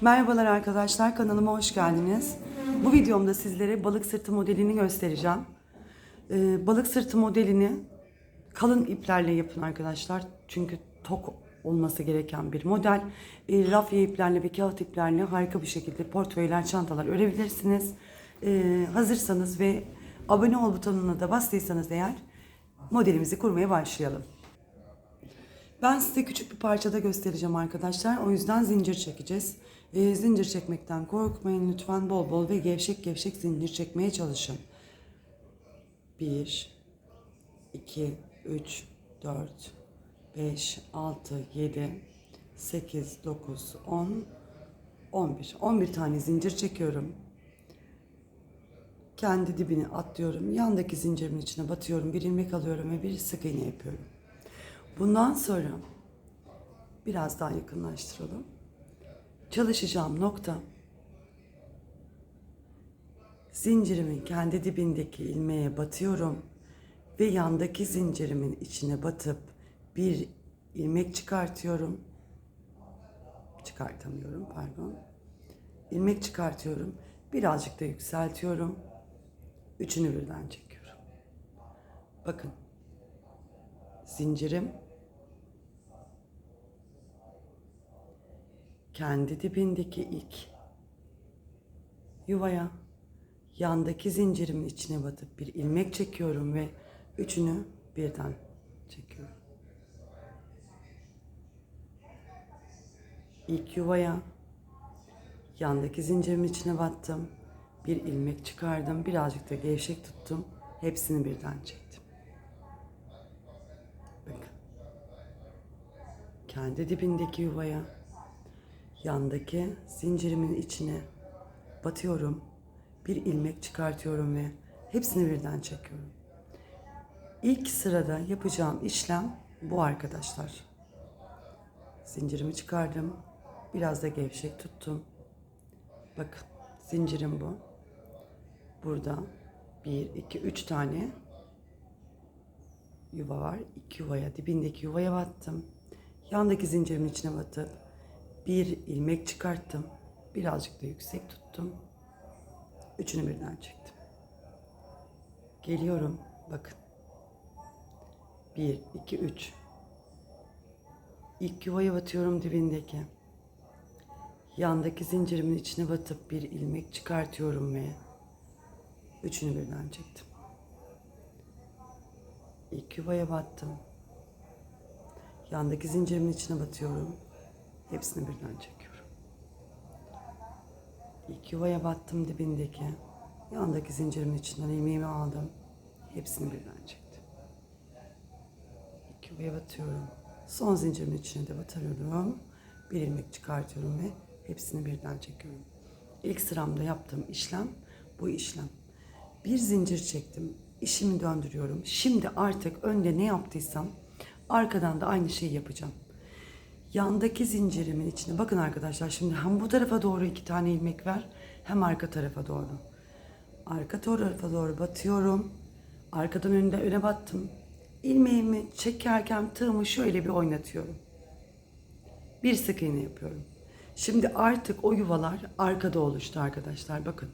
Merhabalar arkadaşlar kanalıma hoş geldiniz. Bu videomda sizlere balık sırtı modelini göstereceğim. Ee, balık sırtı modelini kalın iplerle yapın arkadaşlar. Çünkü tok olması gereken bir model. Ee, rafya iplerle ve kağıt iplerle harika bir şekilde portföyler, çantalar örebilirsiniz. Ee, hazırsanız ve abone ol butonuna da bastıysanız eğer modelimizi kurmaya başlayalım. Ben size küçük bir parçada göstereceğim arkadaşlar. O yüzden zincir çekeceğiz. Ee, zincir çekmekten korkmayın lütfen. Bol bol ve gevşek gevşek zincir çekmeye çalışın. 1, 2, 3, 4, 5, 6, 7, 8, 9, 10, 11. 11 tane zincir çekiyorum. Kendi dibine atlıyorum. Yandaki zincirimin içine batıyorum. Bir ilmek alıyorum ve bir sık iğne yapıyorum. Bundan sonra biraz daha yakınlaştıralım. Çalışacağım nokta zincirimin kendi dibindeki ilmeğe batıyorum ve yandaki zincirimin içine batıp bir ilmek çıkartıyorum. Çıkartamıyorum pardon. İlmek çıkartıyorum. Birazcık da yükseltiyorum. Üçünü birden çekiyorum. Bakın zincirim kendi dibindeki ilk yuvaya yandaki zincirimin içine batıp bir ilmek çekiyorum ve üçünü birden çekiyorum. İlk yuvaya yandaki zincirimin içine battım. Bir ilmek çıkardım. Birazcık da gevşek tuttum. Hepsini birden çektim. Bakın. Kendi dibindeki yuvaya yandaki zincirimin içine batıyorum. Bir ilmek çıkartıyorum ve hepsini birden çekiyorum. İlk sırada yapacağım işlem bu arkadaşlar. Zincirimi çıkardım. Biraz da gevşek tuttum. Bakın zincirim bu. Burada 1, 2, 3 tane yuva var. İki yuvaya, dibindeki yuvaya battım. Yandaki zincirimin içine batıp bir ilmek çıkarttım. Birazcık da yüksek tuttum. Üçünü birden çektim. Geliyorum. Bakın. Bir, iki, üç. İlk yuvaya batıyorum dibindeki. Yandaki zincirimin içine batıp bir ilmek çıkartıyorum ve üçünü birden çektim. İlk yuvaya battım. Yandaki zincirimin içine batıyorum. Hepsini birden çekiyorum. İlk yuvaya battım dibindeki. Yandaki zincirimin içinden ilmeğimi aldım. Hepsini birden çektim. İlk yuvaya batıyorum. Son zincirimin içine de batırıyorum. Bir ilmek çıkartıyorum ve hepsini birden çekiyorum. İlk sıramda yaptığım işlem bu işlem. Bir zincir çektim. işimi döndürüyorum. Şimdi artık önde ne yaptıysam arkadan da aynı şeyi yapacağım. Yandaki zincirimin içine bakın arkadaşlar şimdi hem bu tarafa doğru iki tane ilmek ver hem arka tarafa doğru. Arka tarafa doğru batıyorum. Arkadan önde öne battım. İlmeğimi çekerken tığımı şöyle bir oynatıyorum. Bir sık iğne yapıyorum. Şimdi artık o yuvalar arkada oluştu arkadaşlar bakın.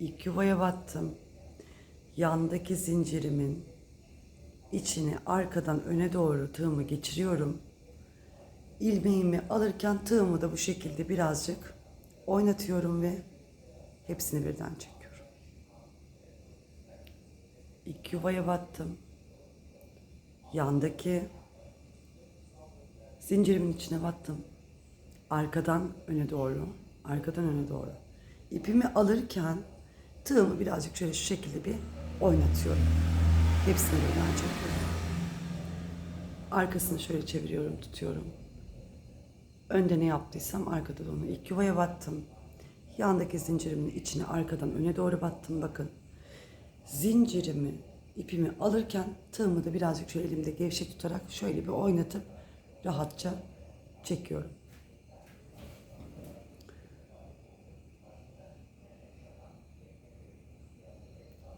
İlk yuvaya battım. Yandaki zincirimin içine arkadan öne doğru tığımı geçiriyorum. İlmeğimi alırken tığımı da bu şekilde birazcık oynatıyorum ve hepsini birden çekiyorum. İlk yuvaya battım. Yandaki zincirimin içine battım. Arkadan öne doğru, arkadan öne doğru. İpimi alırken tığımı birazcık şöyle şu şekilde bir oynatıyorum. Hepsini birden çekiyorum. Arkasını şöyle çeviriyorum, tutuyorum. Önde ne yaptıysam arkada da onu. İlk yuvaya battım. Yandaki zincirimin içine arkadan öne doğru battım. Bakın. Zincirimi, ipimi alırken tığımı da birazcık şöyle elimde gevşek tutarak şöyle bir oynatıp rahatça çekiyorum.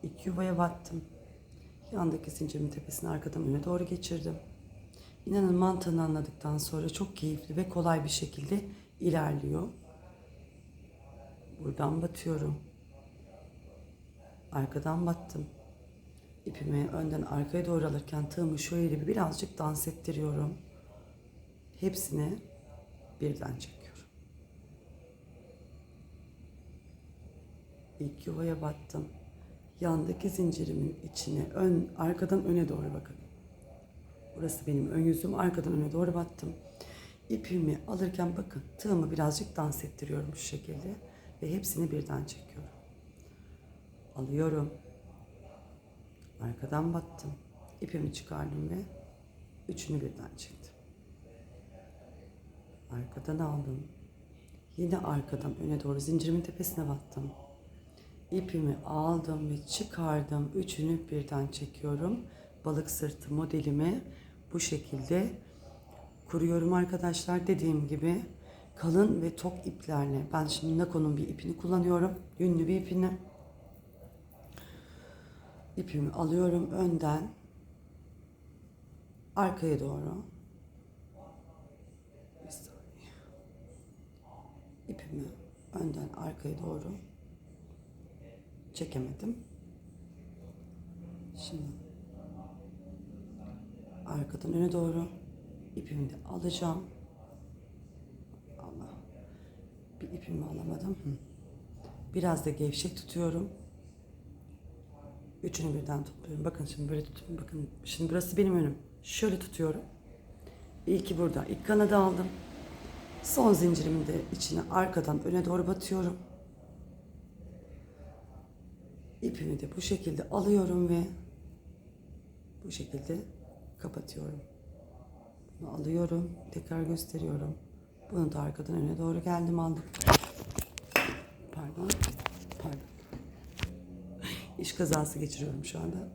İlk yuvaya battım. Yandaki zincirimin tepesini arkadan öne doğru geçirdim. İnanın mantığını anladıktan sonra çok keyifli ve kolay bir şekilde ilerliyor. Buradan batıyorum. Arkadan battım. İpimi önden arkaya doğru alırken tığımı şöyle bir birazcık dans ettiriyorum. Hepsini birden çekiyorum. İlk yuvaya battım. Yandaki zincirimin içine ön arkadan öne doğru bakın. Burası benim ön yüzüm. Arkadan öne doğru battım. İpimi alırken bakın tığımı birazcık dans ettiriyorum şu şekilde. Ve hepsini birden çekiyorum. Alıyorum. Arkadan battım. İpimi çıkardım ve üçünü birden çektim. Arkadan aldım. Yine arkadan öne doğru zincirimin tepesine battım. İpimi aldım ve çıkardım. Üçünü birden çekiyorum. Balık sırtı modelimi bu şekilde kuruyorum arkadaşlar. Dediğim gibi kalın ve tok iplerle. Ben şimdi Nako'nun bir ipini kullanıyorum. Yünlü bir ipini. İpimi alıyorum önden arkaya doğru. Bir saniye. İpimi önden arkaya doğru çekemedim. Şimdi arkadan öne doğru ipimi de alacağım. Allah. Bir ipimi alamadım. Biraz da gevşek tutuyorum. Üçünü birden topluyorum. Bakın şimdi böyle tutuyorum. Bakın şimdi burası benim önüm. Şöyle tutuyorum. İlki burada. İlk kanadı aldım. Son zincirimin de içine arkadan öne doğru batıyorum. İpimi de bu şekilde alıyorum ve bu şekilde kapatıyorum. Bunu alıyorum. Tekrar gösteriyorum. Bunu da arkadan öne doğru geldim aldım. Pardon. Pardon. İş kazası geçiriyorum şu anda.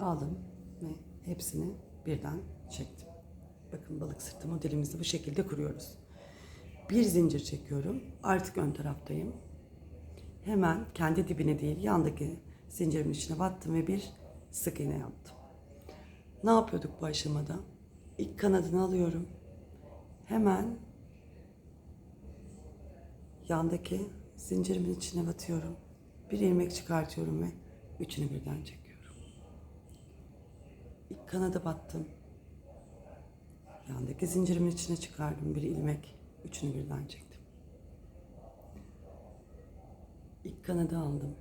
Aldım ve hepsini birden çektim. Bakın balık sırtı modelimizi bu şekilde kuruyoruz. Bir zincir çekiyorum. Artık ön taraftayım. Hemen kendi dibine değil yandaki zincirimin içine battım ve bir sık iğne yaptım. Ne yapıyorduk bu aşamada? İlk kanadını alıyorum. Hemen yandaki zincirimin içine batıyorum. Bir ilmek çıkartıyorum ve üçünü birden çekiyorum. İlk kanada battım. Yandaki zincirimin içine çıkardım bir ilmek. Üçünü birden çektim. İlk kanadı aldım.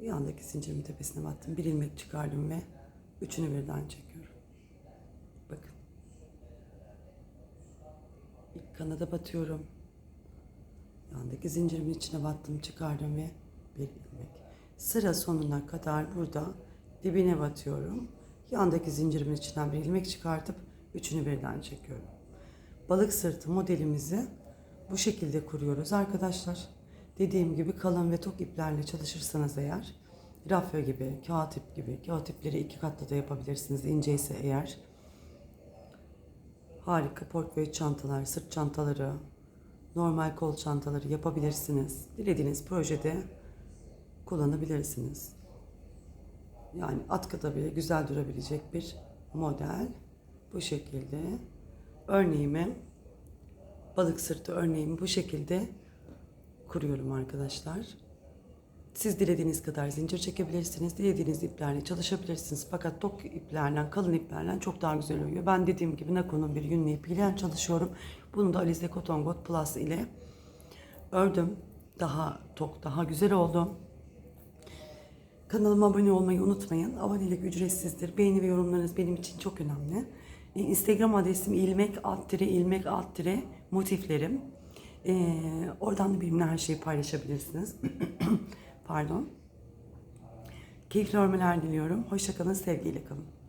Yandaki zincirimin tepesine battım. Bir ilmek çıkardım ve üçünü birden çekiyorum. Bakın. İlk kanada batıyorum. Yandaki zincirimin içine battım, çıkardım ve bir ilmek. Sıra sonuna kadar burada dibine batıyorum. Yandaki zincirimin içinden bir ilmek çıkartıp üçünü birden çekiyorum. Balık sırtı modelimizi bu şekilde kuruyoruz arkadaşlar. Dediğim gibi kalın ve tok iplerle çalışırsanız eğer rafya gibi, kağıt ip gibi, kağıt ipleri iki katlı da yapabilirsiniz ince ise eğer. Harika portföy çantalar, sırt çantaları, normal kol çantaları yapabilirsiniz. Dilediğiniz projede kullanabilirsiniz. Yani atkıda bile güzel durabilecek bir model. Bu şekilde örneğimi balık sırtı örneğimi bu şekilde kuruyorum arkadaşlar. Siz dilediğiniz kadar zincir çekebilirsiniz. Dilediğiniz iplerle çalışabilirsiniz. Fakat tok iplerle, kalın iplerle çok daha güzel oluyor. Ben dediğim gibi Nako'nun bir yünlü ipiyle çalışıyorum. Bunu da Alize Cotton God Plus ile ördüm. Daha tok, daha güzel oldu. Kanalıma abone olmayı unutmayın. Abonelik ücretsizdir. Beğeni ve yorumlarınız benim için çok önemli. Instagram adresim ilmek alt ilmek alt motiflerim. Ee, oradan da benimle her şeyi paylaşabilirsiniz. Pardon. Keyifli örmeler diliyorum. Hoşçakalın, sevgiyle kalın.